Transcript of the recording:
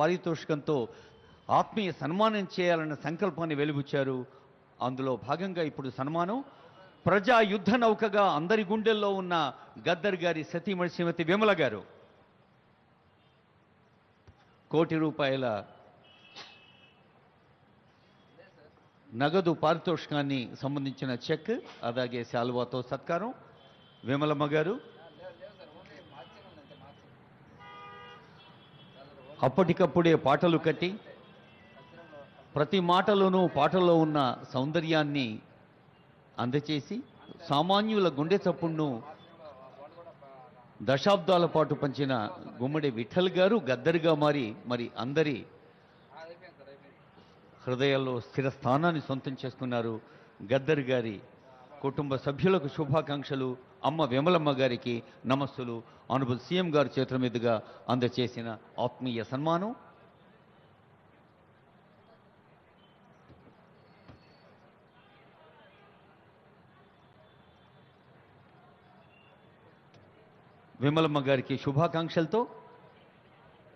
పారితోషికంతో ఆత్మీయ సన్మానం చేయాలన్న సంకల్పాన్ని వెలుగుచ్చారు అందులో భాగంగా ఇప్పుడు సన్మానం. ప్రజా యుద్ధ నౌకగా అందరి గుండెల్లో ఉన్న గద్దర్ గారి సతీమణి శ్రీమతి విమల గారు. కోటి రూపాయల నగదు పారితోషికాన్ని సంబంధించిన చెక్ అలాగే శాలువాతో సత్కారం. విమలమ్మ గారు అప్పటికప్పుడే పాటలు కట్టి ప్రతి మాటలోనూ పాటలో ఉన్న సౌందర్యాన్ని అందచేసి సామాన్యుల గుండె చప్పుడును దశాబ్దాల పాటు పంచిన గుమ్మడి విఠల్ గారు గద్దరిగా మారి మరి అందరి హృదయాల్లో స్థిర స్థానాన్ని సొంతం చేసుకున్నారు గద్దర్ గారి కుటుంబ సభ్యులకు శుభాకాంక్షలు అమ్మ విమలమ్మ గారికి నమస్సులు. ఆనబుల్ సీఎం గారి చేతుల మీదుగా అందచేసిన ఆత్మీయ సన్మానం. విమలమ్మ గారికి శుభాకాంక్షలతో